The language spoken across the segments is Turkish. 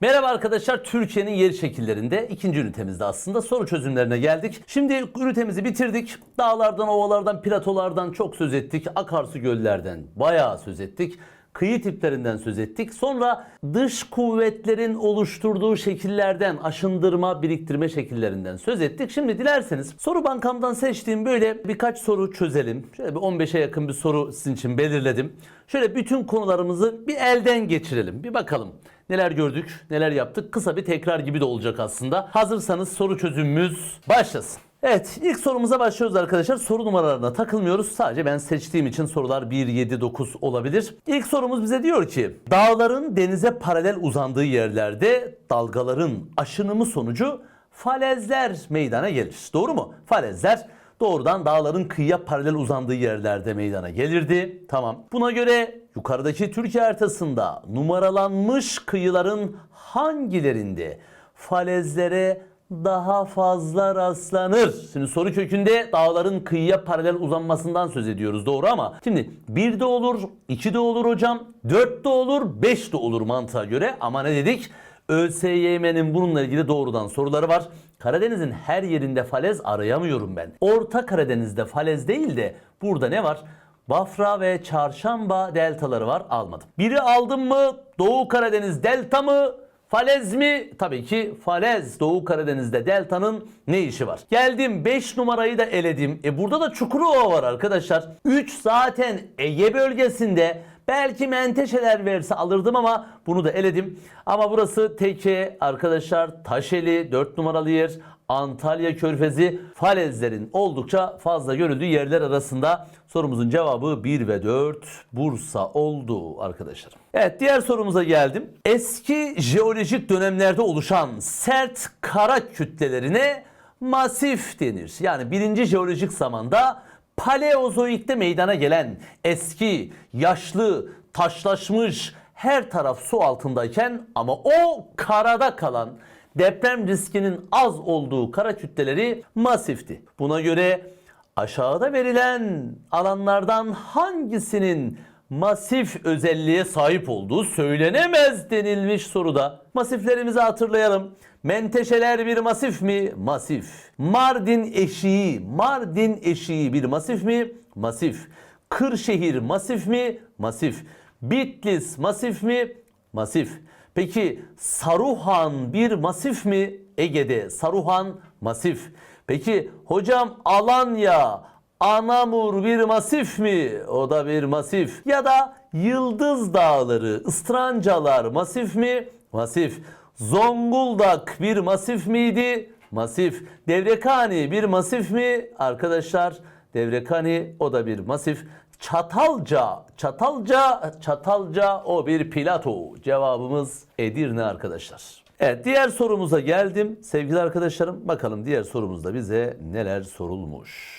Merhaba arkadaşlar, Türkiye'nin yer şekillerinde ikinci ünitemizde aslında soru çözümlerine geldik. Şimdi ünitemizi bitirdik. Dağlardan, ovalardan, platolardan çok söz ettik. Akarsu göllerden bayağı söz ettik. Kıyı tiplerinden söz ettik. Sonra dış kuvvetlerin oluşturduğu şekillerden, aşındırma, biriktirme şekillerinden söz ettik. Şimdi dilerseniz soru bankamdan seçtiğim böyle birkaç soru çözelim. Şöyle bir 15'e yakın bir soru sizin için belirledim. Şöyle bütün konularımızı bir elden geçirelim. Bir bakalım. Neler gördük, neler yaptık? Kısa bir tekrar gibi de olacak aslında. Hazırsanız soru çözümümüz başlasın. Evet ilk sorumuza başlıyoruz arkadaşlar. Soru numaralarına takılmıyoruz. Sadece ben seçtiğim için sorular 1, 7, 9 olabilir. İlk sorumuz bize diyor ki dağların denize paralel uzandığı yerlerde dalgaların aşınımı sonucu falezler meydana gelir. Doğru mu? Falezler doğrudan dağların kıyıya paralel uzandığı yerlerde meydana gelirdi. Tamam. Buna göre yukarıdaki Türkiye haritasında numaralanmış kıyıların hangilerinde falezlere daha fazla rastlanır. Şimdi soru kökünde dağların kıyıya paralel uzanmasından söz ediyoruz doğru ama şimdi 1 de olur, 2 de olur hocam, 4 de olur, 5 de olur mantığa göre ama ne dedik? ÖSYM'nin bununla ilgili doğrudan soruları var. Karadeniz'in her yerinde falez arayamıyorum ben. Orta Karadeniz'de falez değil de burada ne var? Bafra ve Çarşamba deltaları var almadım. Biri aldım mı Doğu Karadeniz delta mı Falez mi? Tabii ki falez. Doğu Karadeniz'de deltanın ne işi var? Geldim 5 numarayı da eledim. E burada da Çukurova var arkadaşlar. 3 zaten Ege bölgesinde. Belki menteşeler verse alırdım ama bunu da eledim. Ama burası Teke arkadaşlar Taşeli 4 numaralı yer. Antalya Körfezi falezlerin oldukça fazla görüldüğü yerler arasında sorumuzun cevabı 1 ve 4 Bursa oldu arkadaşlar. Evet diğer sorumuza geldim. Eski jeolojik dönemlerde oluşan sert kara kütlelerine masif denir. Yani birinci jeolojik zamanda Paleozoik'te meydana gelen eski, yaşlı, taşlaşmış her taraf su altındayken ama o karada kalan deprem riskinin az olduğu kara kütleleri masifti. Buna göre aşağıda verilen alanlardan hangisinin masif özelliğe sahip olduğu söylenemez denilmiş soruda. Masiflerimizi hatırlayalım. Menteşeler bir masif mi? Masif. Mardin eşiği, Mardin eşiği bir masif mi? Masif. Kırşehir masif mi? Masif. Bitlis masif mi? Masif. Peki Saruhan bir masif mi? Ege'de Saruhan masif. Peki hocam Alanya, Anamur bir masif mi? O da bir masif. Ya da Yıldız Dağları, Istrancalar masif mi? Masif. Zonguldak bir masif miydi? Masif. Devrekani bir masif mi? Arkadaşlar Devrekani o da bir masif. Çatalca, Çatalca, Çatalca o bir plato. Cevabımız Edirne arkadaşlar. Evet diğer sorumuza geldim. Sevgili arkadaşlarım bakalım diğer sorumuzda bize neler sorulmuş.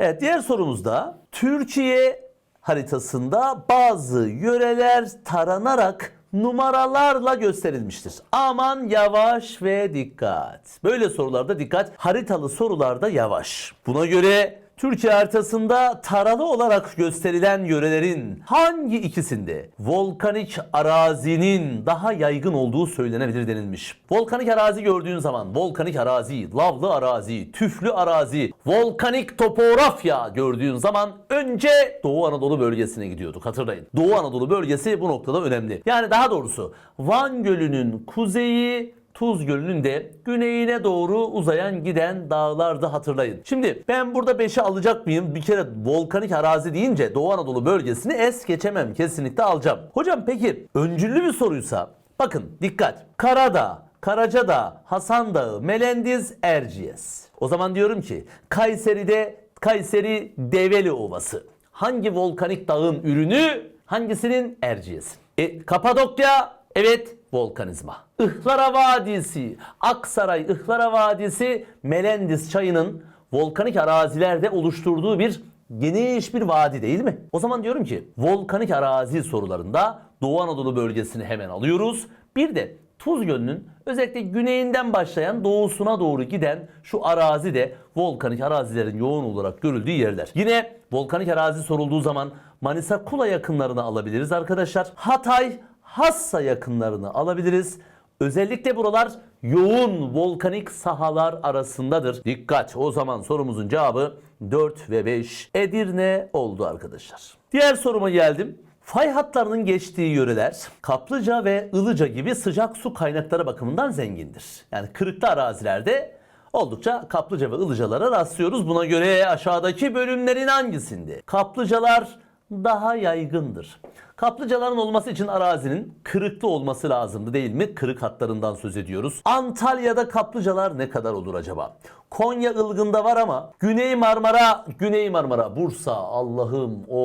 Evet diğer sorumuzda Türkiye haritasında bazı yöreler taranarak numaralarla gösterilmiştir. Aman yavaş ve dikkat. Böyle sorularda dikkat, haritalı sorularda yavaş. Buna göre Türkiye haritasında taralı olarak gösterilen yörelerin hangi ikisinde volkanik arazinin daha yaygın olduğu söylenebilir denilmiş. Volkanik arazi gördüğün zaman volkanik arazi, lavlı arazi, tüflü arazi, volkanik topografya gördüğün zaman önce Doğu Anadolu bölgesine gidiyorduk hatırlayın. Doğu Anadolu bölgesi bu noktada önemli. Yani daha doğrusu Van Gölü'nün kuzeyi Tuz Gölü'nün de güneyine doğru uzayan giden dağlarda hatırlayın. Şimdi ben burada 5'i alacak mıyım? Bir kere volkanik arazi deyince Doğu Anadolu bölgesini es geçemem. Kesinlikle alacağım. Hocam peki öncüllü bir soruysa bakın dikkat. Karadağ, Karacadağ, Hasan Dağı, Melendiz, Erciyes. O zaman diyorum ki Kayseri'de Kayseri Develi Ovası. Hangi volkanik dağın ürünü? Hangisinin? Erciyes'in. E, Kapadokya Evet volkanizma. Ihlara Vadisi, Aksaray Ihlara Vadisi Melendiz çayının volkanik arazilerde oluşturduğu bir geniş bir vadi değil mi? O zaman diyorum ki volkanik arazi sorularında Doğu Anadolu bölgesini hemen alıyoruz. Bir de Tuz Gölü'nün özellikle güneyinden başlayan doğusuna doğru giden şu arazi de volkanik arazilerin yoğun olarak görüldüğü yerler. Yine volkanik arazi sorulduğu zaman Manisa Kula yakınlarını alabiliriz arkadaşlar. Hatay Hassa yakınlarını alabiliriz. Özellikle buralar yoğun volkanik sahalar arasındadır. Dikkat o zaman sorumuzun cevabı 4 ve 5 Edirne oldu arkadaşlar. Diğer soruma geldim. Fay hatlarının geçtiği yöreler Kaplıca ve Ilıca gibi sıcak su kaynakları bakımından zengindir. Yani kırıklı arazilerde oldukça kaplıca ve ılıcalara rastlıyoruz. Buna göre aşağıdaki bölümlerin hangisinde? Kaplıcalar daha yaygındır. Kaplıcaların olması için arazinin kırıklı olması lazımdı değil mi? Kırık hatlarından söz ediyoruz. Antalya'da kaplıcalar ne kadar olur acaba? Konya Ilgın'da var ama Güney Marmara, Güney Marmara, Bursa, Allah'ım o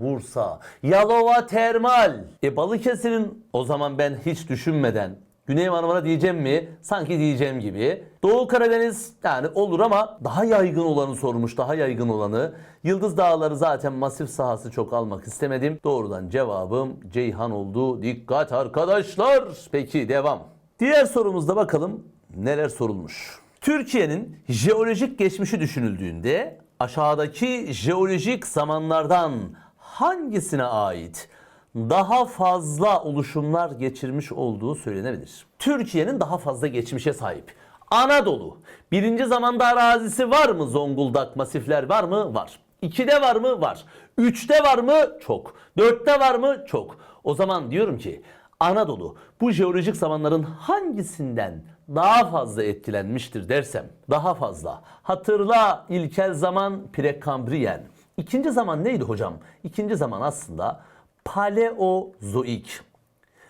Bursa, Yalova Termal. E Balıkesir'in o zaman ben hiç düşünmeden Güney Marmara diyeceğim mi? Sanki diyeceğim gibi. Doğu Karadeniz yani olur ama daha yaygın olanı sormuş. Daha yaygın olanı. Yıldız Dağları zaten masif sahası çok almak istemedim. Doğrudan cevabım Ceyhan oldu. Dikkat arkadaşlar. Peki devam. Diğer sorumuzda bakalım neler sorulmuş. Türkiye'nin jeolojik geçmişi düşünüldüğünde aşağıdaki jeolojik zamanlardan hangisine ait daha fazla oluşumlar geçirmiş olduğu söylenebilir. Türkiye'nin daha fazla geçmişe sahip. Anadolu. Birinci zamanda arazisi var mı? Zonguldak masifler var mı? Var. İkide var mı? Var. Üçte var mı? Çok. Dörtte var mı? Çok. O zaman diyorum ki Anadolu bu jeolojik zamanların hangisinden daha fazla etkilenmiştir dersem daha fazla. Hatırla ilkel zaman prekambriyen. İkinci zaman neydi hocam? İkinci zaman aslında Paleozoik.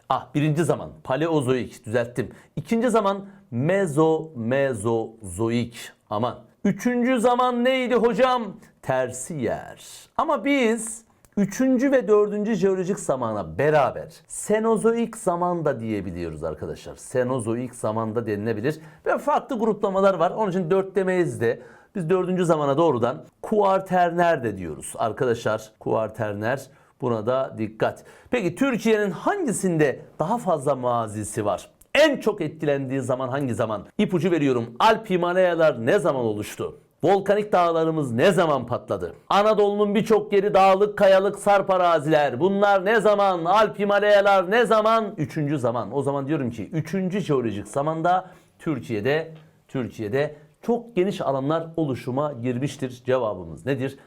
Ah birinci zaman Paleozoik düzelttim. İkinci zaman Mezo Mezozoik. Aman. Üçüncü zaman neydi hocam? Tersiyer. Ama biz üçüncü ve dördüncü jeolojik zamana beraber Senozoik zaman da diyebiliyoruz arkadaşlar. Senozoik zamanda denilebilir. Ve farklı gruplamalar var. Onun için dört demeyiz de. Biz dördüncü zamana doğrudan kuarterner de diyoruz. Arkadaşlar kuarterner Buna da dikkat. Peki Türkiye'nin hangisinde daha fazla mazisi var? En çok etkilendiği zaman hangi zaman? İpucu veriyorum. Alp Himalayalar ne zaman oluştu? Volkanik dağlarımız ne zaman patladı? Anadolu'nun birçok yeri dağlık, kayalık, sarp araziler. Bunlar ne zaman? Alp Himalayalar ne zaman? Üçüncü zaman. O zaman diyorum ki üçüncü jeolojik zamanda Türkiye'de Türkiye'de çok geniş alanlar oluşuma girmiştir. Cevabımız nedir?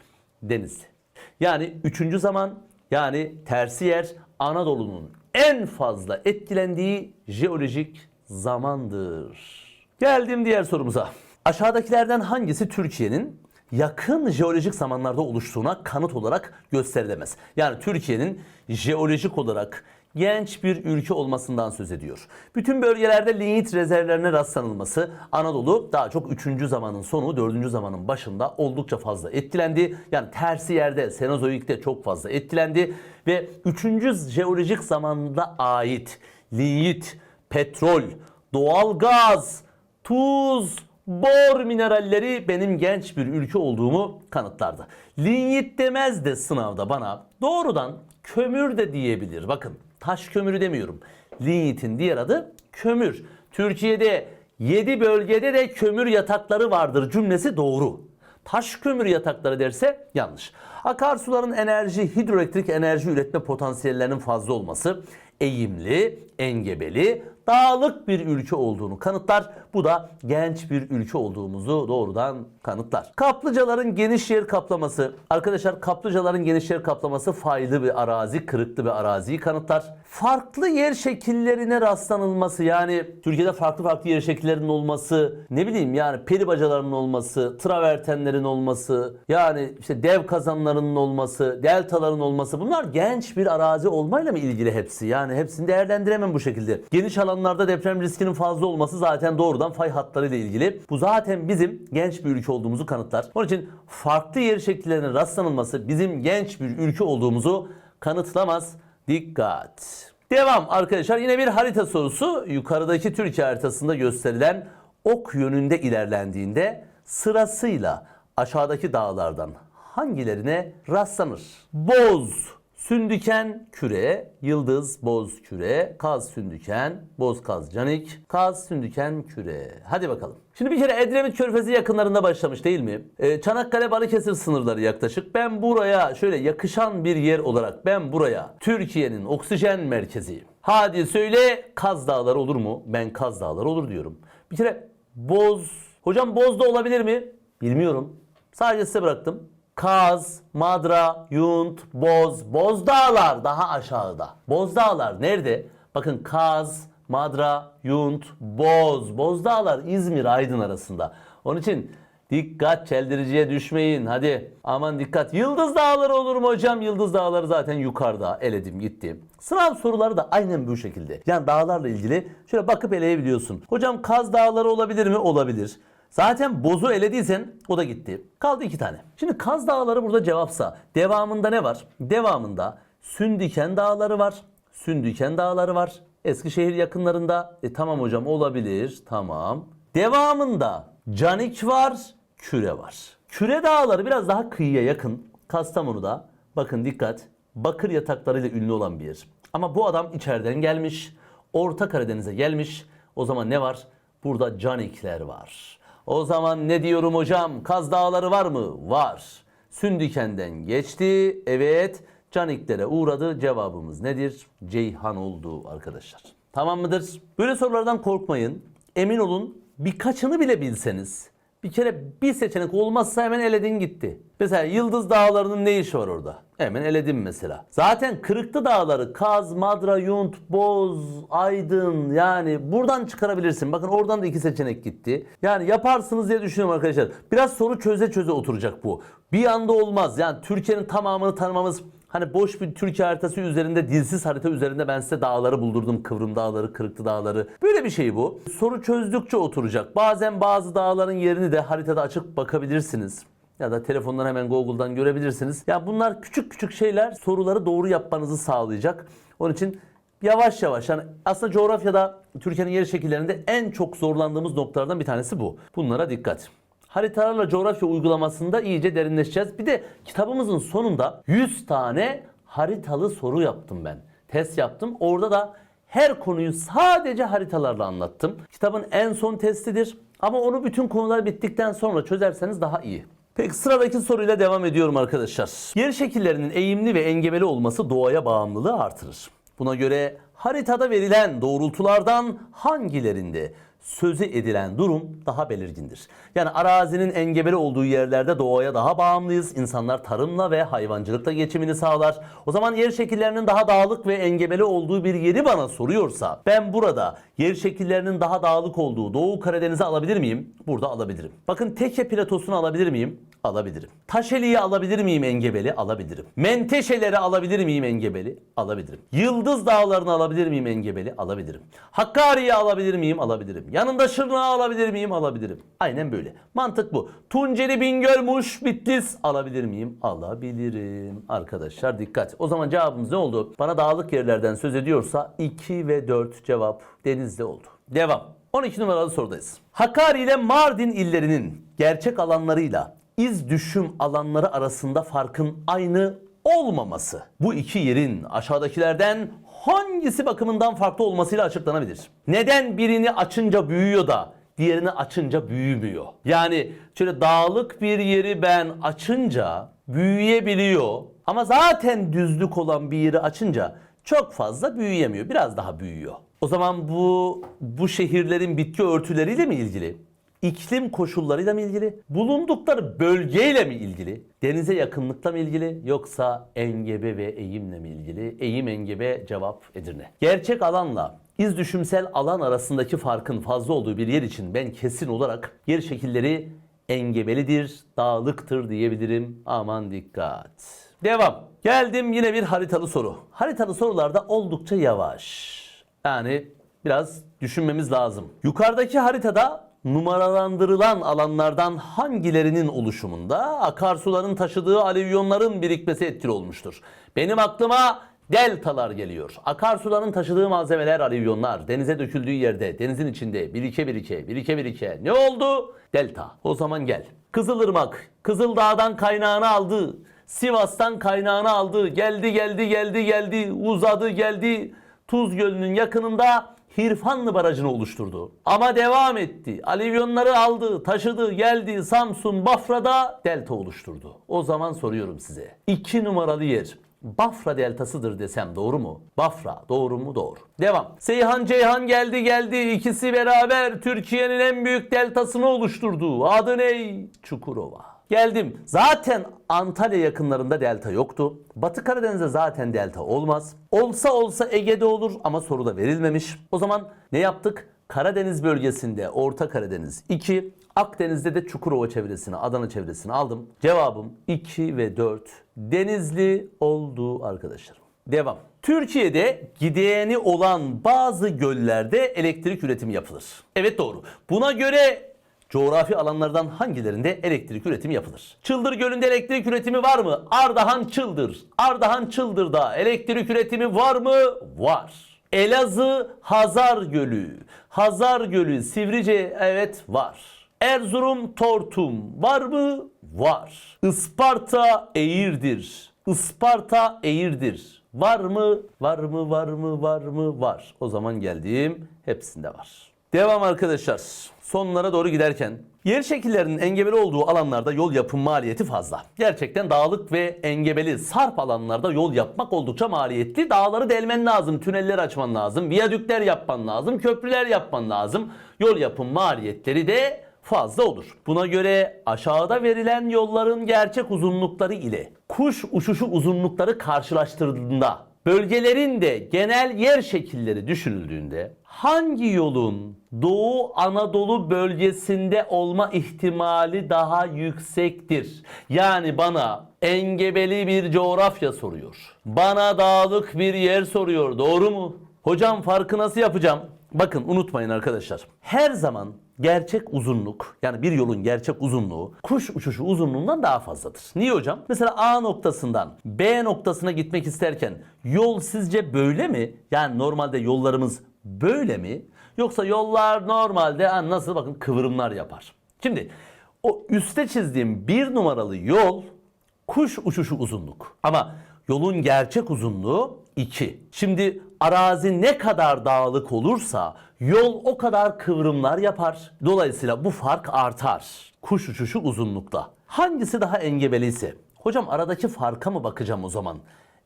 Deniz. Yani üçüncü zaman yani tersiyer Anadolu'nun en fazla etkilendiği jeolojik zamandır. Geldim diğer sorumuza. Aşağıdakilerden hangisi Türkiye'nin yakın jeolojik zamanlarda oluştuğuna kanıt olarak gösterilemez? Yani Türkiye'nin jeolojik olarak genç bir ülke olmasından söz ediyor. Bütün bölgelerde lignit rezervlerine rastlanılması Anadolu daha çok 3. zamanın sonu 4. zamanın başında oldukça fazla etkilendi. Yani tersi yerde Senozoik'te çok fazla etkilendi ve 3. jeolojik zamanda ait lignit, petrol, doğal gaz, tuz, bor mineralleri benim genç bir ülke olduğumu kanıtlardı. Lignit demez de sınavda bana doğrudan kömür de diyebilir. Bakın taş kömürü demiyorum. Lignitin diğer adı kömür. Türkiye'de 7 bölgede de kömür yatakları vardır cümlesi doğru. Taş kömür yatakları derse yanlış. Akarsuların enerji, hidroelektrik enerji üretme potansiyellerinin fazla olması eğimli, engebeli, dağlık bir ülke olduğunu kanıtlar. Bu da genç bir ülke olduğumuzu doğrudan kanıtlar. Kaplıcaların geniş yer kaplaması. Arkadaşlar kaplıcaların geniş yer kaplaması faylı bir arazi, kırıklı bir araziyi kanıtlar. Farklı yer şekillerine rastlanılması yani Türkiye'de farklı farklı yer şekillerinin olması, ne bileyim yani peri bacalarının olması, travertenlerin olması, yani işte dev kazanlarının olması, deltaların olması bunlar genç bir arazi olmayla mı ilgili hepsi? Yani hepsini değerlendiremem bu şekilde. Geniş alanlarda deprem riskinin fazla olması zaten doğrudan fay hatları ile ilgili. Bu zaten bizim genç bir ülke olduğumuzu kanıtlar. Onun için farklı yer şekillerine rastlanılması bizim genç bir ülke olduğumuzu kanıtlamaz. Dikkat. Devam arkadaşlar yine bir harita sorusu. Yukarıdaki Türkiye haritasında gösterilen ok yönünde ilerlendiğinde sırasıyla aşağıdaki dağlardan hangilerine rastlanır? Boz, Sündüken küre, yıldız boz küre, kaz sündüken, boz kaz canik, kaz sündüken küre. Hadi bakalım. Şimdi bir kere Edremit Körfezi yakınlarında başlamış değil mi? Ee, Çanakkale Balıkesir sınırları yaklaşık. Ben buraya şöyle yakışan bir yer olarak ben buraya Türkiye'nin oksijen merkezi. Hadi söyle Kaz Dağları olur mu? Ben Kaz Dağları olur diyorum. Bir kere Boz. Hocam Boz da olabilir mi? Bilmiyorum. Sadece size bıraktım. Kaz, Madra, Yunt, Boz, Bozdağlar daha aşağıda. Bozdağlar nerede? Bakın Kaz, Madra, Yunt, Boz. Bozdağlar İzmir, Aydın arasında. Onun için dikkat çeldiriciye düşmeyin. Hadi aman dikkat. Yıldız Dağları olur mu hocam? Yıldız Dağları zaten yukarıda. Eledim gitti. Sınav soruları da aynen bu şekilde. Yani dağlarla ilgili şöyle bakıp eleyebiliyorsun. Hocam Kaz Dağları olabilir mi? Olabilir. Zaten bozu elediysen o da gitti. Kaldı iki tane. Şimdi Kaz Dağları burada cevapsa devamında ne var? Devamında Sündiken Dağları var. Sündüken Dağları var. Eskişehir yakınlarında. E tamam hocam olabilir. Tamam. Devamında Canik var. Küre var. Küre Dağları biraz daha kıyıya yakın. Kastamonu'da. Bakın dikkat. Bakır yataklarıyla ünlü olan bir yer. Ama bu adam içeriden gelmiş. Orta Karadeniz'e gelmiş. O zaman ne var? Burada Canikler var. O zaman ne diyorum hocam? Kaz Dağları var mı? Var. Sündüken'den geçti. Evet. Caniklere uğradı. Cevabımız nedir? Ceyhan oldu arkadaşlar. Tamam mıdır? Böyle sorulardan korkmayın. Emin olun birkaçını bile bilseniz bir kere bir seçenek olmazsa hemen eledin gitti. Mesela Yıldız Dağları'nın ne işi var orada? Hemen eledim mesela. Zaten Kırıklı Dağları, Kaz, Madra, Yunt, Boz, Aydın yani buradan çıkarabilirsin. Bakın oradan da iki seçenek gitti. Yani yaparsınız diye düşünüyorum arkadaşlar. Biraz soru çöze çöze oturacak bu. Bir anda olmaz. Yani Türkiye'nin tamamını tanımamız Hani boş bir Türkiye haritası üzerinde, dilsiz harita üzerinde ben size dağları buldurdum. Kıvrım dağları, Kırıklı dağları. Böyle bir şey bu. Soru çözdükçe oturacak. Bazen bazı dağların yerini de haritada açıp bakabilirsiniz. Ya da telefondan hemen Google'dan görebilirsiniz. Ya bunlar küçük küçük şeyler soruları doğru yapmanızı sağlayacak. Onun için yavaş yavaş yani aslında coğrafyada Türkiye'nin yer şekillerinde en çok zorlandığımız noktalardan bir tanesi bu. Bunlara dikkat haritalarla coğrafya uygulamasında iyice derinleşeceğiz. Bir de kitabımızın sonunda 100 tane haritalı soru yaptım ben. Test yaptım. Orada da her konuyu sadece haritalarla anlattım. Kitabın en son testidir. Ama onu bütün konular bittikten sonra çözerseniz daha iyi. Peki sıradaki soruyla devam ediyorum arkadaşlar. Yer şekillerinin eğimli ve engebeli olması doğaya bağımlılığı artırır. Buna göre haritada verilen doğrultulardan hangilerinde sözü edilen durum daha belirgindir. Yani arazinin engebeli olduğu yerlerde doğaya daha bağımlıyız. İnsanlar tarımla ve hayvancılıkla geçimini sağlar. O zaman yer şekillerinin daha dağlık ve engebeli olduğu bir yeri bana soruyorsa ben burada yer şekillerinin daha dağlık olduğu Doğu Karadeniz'i alabilir miyim? Burada alabilirim. Bakın Teke platosunu alabilir miyim? Alabilirim. Taşeli'yi alabilir miyim engebeli? Alabilirim. Menteşeleri alabilir miyim engebeli? Alabilirim. Yıldız Dağları'nı alabilir miyim engebeli? Alabilirim. Hakkari'yi alabilir miyim? Alabilirim. Yanında Şırnak'ı alabilir miyim? Alabilirim. Aynen böyle. Mantık bu. Tunceli, Bingöl, Muş, Bitlis alabilir miyim? Alabilirim. Arkadaşlar dikkat. O zaman cevabımız ne oldu? Bana dağlık yerlerden söz ediyorsa 2 ve 4 cevap denizde oldu. Devam. 12 numaralı sorudayız. Hakkari ile Mardin illerinin gerçek alanlarıyla iz düşüm alanları arasında farkın aynı olmaması. Bu iki yerin aşağıdakilerden hangisi bakımından farklı olmasıyla açıklanabilir? Neden birini açınca büyüyor da diğerini açınca büyümüyor? Yani şöyle dağlık bir yeri ben açınca büyüyebiliyor ama zaten düzlük olan bir yeri açınca çok fazla büyüyemiyor. Biraz daha büyüyor. O zaman bu bu şehirlerin bitki örtüleriyle mi ilgili? İklim koşullarıyla mı ilgili? Bulundukları bölgeyle mi ilgili? Denize yakınlıkla mı ilgili? Yoksa engebe ve eğimle mi ilgili? Eğim engebe cevap Edirne. Gerçek alanla iz düşümsel alan arasındaki farkın fazla olduğu bir yer için ben kesin olarak yer şekilleri engebelidir, dağlıktır diyebilirim. Aman dikkat. Devam. Geldim yine bir haritalı soru. Haritalı sorularda oldukça yavaş. Yani biraz düşünmemiz lazım. Yukarıdaki haritada numaralandırılan alanlardan hangilerinin oluşumunda akarsuların taşıdığı alüvyonların birikmesi etkili olmuştur? Benim aklıma deltalar geliyor. Akarsuların taşıdığı malzemeler alüvyonlar denize döküldüğü yerde denizin içinde birike birike birike birike ne oldu? Delta. O zaman gel. Kızılırmak Kızıldağ'dan kaynağını aldı. Sivas'tan kaynağını aldı. Geldi geldi geldi geldi. Uzadı geldi. Tuz Gölü'nün yakınında Hirfanlı Barajı'nı oluşturdu. Ama devam etti. Alivyonları aldı, taşıdı, geldi Samsun, Bafra'da delta oluşturdu. O zaman soruyorum size. 2 numaralı yer Bafra deltasıdır desem doğru mu? Bafra doğru mu? Doğru. Devam. Seyhan Ceyhan geldi geldi. İkisi beraber Türkiye'nin en büyük deltasını oluşturdu. Adı ne? Çukurova. Geldim. Zaten Antalya yakınlarında delta yoktu. Batı Karadeniz'de zaten delta olmaz. Olsa olsa Ege'de olur ama soruda verilmemiş. O zaman ne yaptık? Karadeniz bölgesinde Orta Karadeniz 2, Akdeniz'de de Çukurova çevresini, Adana çevresini aldım. Cevabım 2 ve 4. Denizli oldu arkadaşlarım. Devam. Türkiye'de gideyeni olan bazı göllerde elektrik üretimi yapılır. Evet doğru. Buna göre coğrafi alanlardan hangilerinde elektrik üretimi yapılır? Çıldır Gölü'nde elektrik üretimi var mı? Ardahan Çıldır. Ardahan Çıldır'da elektrik üretimi var mı? Var. Elazığ Hazar Gölü. Hazar Gölü Sivrice evet var. Erzurum Tortum var mı? Var. Isparta Eğirdir. Isparta Eğirdir. Var mı? Var mı? Var mı? Var mı? Var. O zaman geldiğim hepsinde var. Devam arkadaşlar. Sonlara doğru giderken yer şekillerinin engebeli olduğu alanlarda yol yapım maliyeti fazla. Gerçekten dağlık ve engebeli sarp alanlarda yol yapmak oldukça maliyetli. Dağları delmen lazım, tüneller açman lazım, viyadükler yapman lazım, köprüler yapman lazım. Yol yapım maliyetleri de fazla olur. Buna göre aşağıda verilen yolların gerçek uzunlukları ile kuş uçuşu uzunlukları karşılaştırıldığında bölgelerin de genel yer şekilleri düşünüldüğünde hangi yolun Doğu Anadolu bölgesinde olma ihtimali daha yüksektir? Yani bana engebeli bir coğrafya soruyor. Bana dağlık bir yer soruyor. Doğru mu? Hocam farkı nasıl yapacağım? Bakın unutmayın arkadaşlar. Her zaman gerçek uzunluk yani bir yolun gerçek uzunluğu kuş uçuşu uzunluğundan daha fazladır. Niye hocam? Mesela A noktasından B noktasına gitmek isterken yol sizce böyle mi? Yani normalde yollarımız böyle mi? Yoksa yollar normalde ha, nasıl bakın kıvrımlar yapar. Şimdi o üste çizdiğim bir numaralı yol kuş uçuşu uzunluk. Ama yolun gerçek uzunluğu 2. Şimdi arazi ne kadar dağlık olursa yol o kadar kıvrımlar yapar. Dolayısıyla bu fark artar. Kuş uçuşu uzunlukta. Hangisi daha engebeliyse? Hocam aradaki farka mı bakacağım o zaman?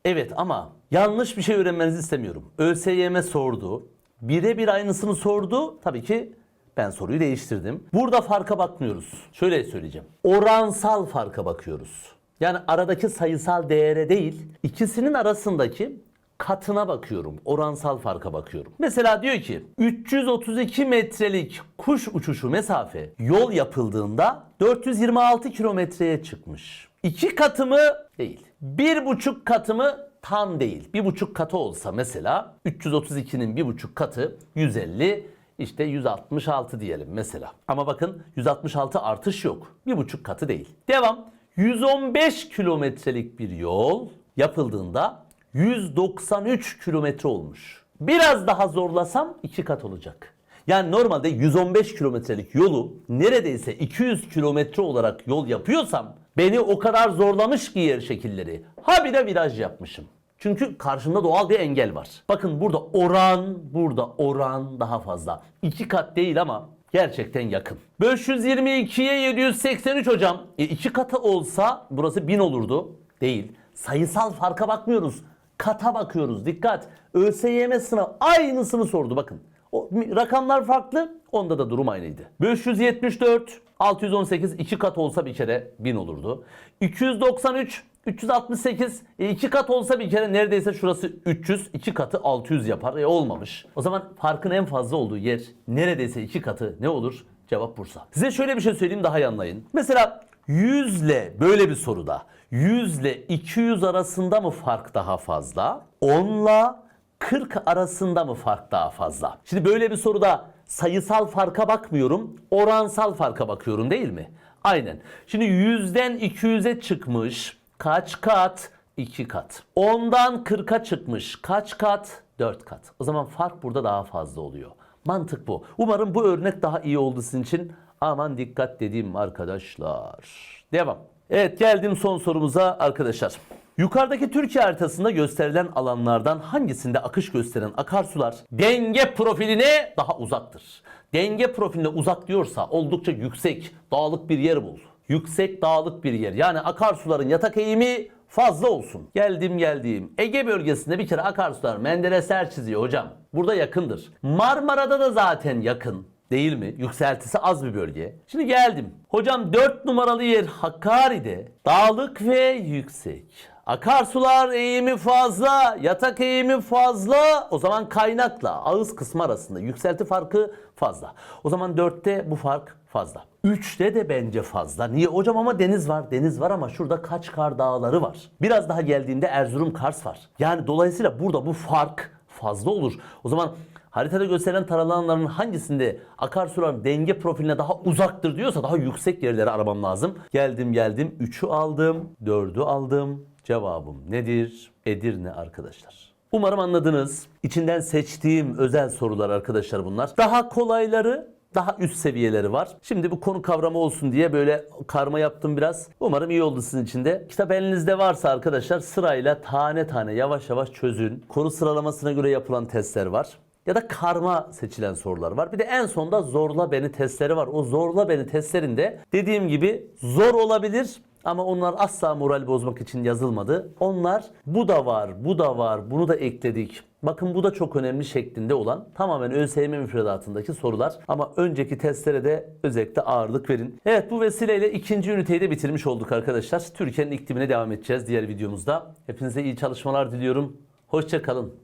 Evet ama yanlış bir şey öğrenmenizi istemiyorum. ÖSYM sordu. Birebir aynısını sordu. Tabii ki ben soruyu değiştirdim. Burada farka bakmıyoruz. Şöyle söyleyeceğim. Oransal farka bakıyoruz. Yani aradaki sayısal değere değil, ikisinin arasındaki katına bakıyorum. Oransal farka bakıyorum. Mesela diyor ki 332 metrelik kuş uçuşu mesafe yol yapıldığında 426 kilometreye çıkmış. İki katı mı? Değil. Bir buçuk katı mı? Tam değil. Bir buçuk katı olsa mesela 332'nin bir buçuk katı 150 işte 166 diyelim mesela. Ama bakın 166 artış yok. Bir buçuk katı değil. Devam. 115 kilometrelik bir yol yapıldığında 193 kilometre olmuş. Biraz daha zorlasam iki kat olacak. Yani normalde 115 kilometrelik yolu neredeyse 200 kilometre olarak yol yapıyorsam beni o kadar zorlamış ki yer şekilleri. Ha bir de viraj yapmışım. Çünkü karşımda doğal bir engel var. Bakın burada oran, burada oran daha fazla. İki kat değil ama gerçekten yakın. 522'ye 783 hocam. E iki katı olsa burası 1000 olurdu. Değil. Sayısal farka bakmıyoruz. Kata bakıyoruz. Dikkat. ÖSYM sınav aynısını sordu bakın. O rakamlar farklı. Onda da durum aynıydı. 574 618 iki kat olsa bir kere 1000 olurdu. 293 368 e, iki kat olsa bir kere neredeyse şurası 300 iki katı 600 yapar. E olmamış. O zaman farkın en fazla olduğu yer neredeyse iki katı ne olur? Cevap Bursa. Size şöyle bir şey söyleyeyim daha iyi anlayın. Mesela 100 ile böyle bir soruda 100 ile 200 arasında mı fark daha fazla? 10 ile 40 arasında mı fark daha fazla? Şimdi böyle bir soruda sayısal farka bakmıyorum, oransal farka bakıyorum değil mi? Aynen. Şimdi 100'den 200'e çıkmış kaç kat? 2 kat. 10'dan 40'a çıkmış kaç kat? 4 kat. O zaman fark burada daha fazla oluyor. Mantık bu. Umarım bu örnek daha iyi oldu sizin için. Aman dikkat dediğim arkadaşlar. Devam. Evet geldim son sorumuza arkadaşlar. Yukarıdaki Türkiye haritasında gösterilen alanlardan hangisinde akış gösteren akarsular denge profiline daha uzaktır? Denge profiline uzak diyorsa oldukça yüksek, dağlık bir yer bul. Yüksek dağlık bir yer. Yani akarsuların yatak eğimi fazla olsun. Geldim geldim. Ege bölgesinde bir kere akarsular Menderesler çiziyor hocam. Burada yakındır. Marmara'da da zaten yakın. Değil mi? Yükseltisi az bir bölge. Şimdi geldim. Hocam 4 numaralı yer Hakkari'de. Dağlık ve yüksek. Akarsular eğimi fazla, yatak eğimi fazla. O zaman kaynakla ağız kısmı arasında yükselti farkı fazla. O zaman 4'te bu fark fazla. 3'te de bence fazla. Niye hocam ama deniz var. Deniz var ama şurada Kaçkar Dağları var. Biraz daha geldiğinde Erzurum Kars var. Yani dolayısıyla burada bu fark fazla olur. O zaman haritada gösterilen taralanların hangisinde akarsular denge profiline daha uzaktır diyorsa daha yüksek yerlere aramam lazım. Geldim geldim 3'ü aldım 4'ü aldım. Cevabım nedir? Edirne arkadaşlar. Umarım anladınız. İçinden seçtiğim özel sorular arkadaşlar bunlar. Daha kolayları daha üst seviyeleri var. Şimdi bu konu kavramı olsun diye böyle karma yaptım biraz. Umarım iyi oldu sizin için de. Kitap elinizde varsa arkadaşlar sırayla tane tane yavaş yavaş çözün. Konu sıralamasına göre yapılan testler var. Ya da karma seçilen sorular var. Bir de en sonda zorla beni testleri var. O zorla beni testlerinde dediğim gibi zor olabilir ama onlar asla moral bozmak için yazılmadı. Onlar bu da var, bu da var, bunu da ekledik. Bakın bu da çok önemli şeklinde olan tamamen ÖSYM müfredatındaki sorular. Ama önceki testlere de özellikle ağırlık verin. Evet bu vesileyle ikinci üniteyi de bitirmiş olduk arkadaşlar. Türkiye'nin iklimine devam edeceğiz diğer videomuzda. Hepinize iyi çalışmalar diliyorum. Hoşça kalın.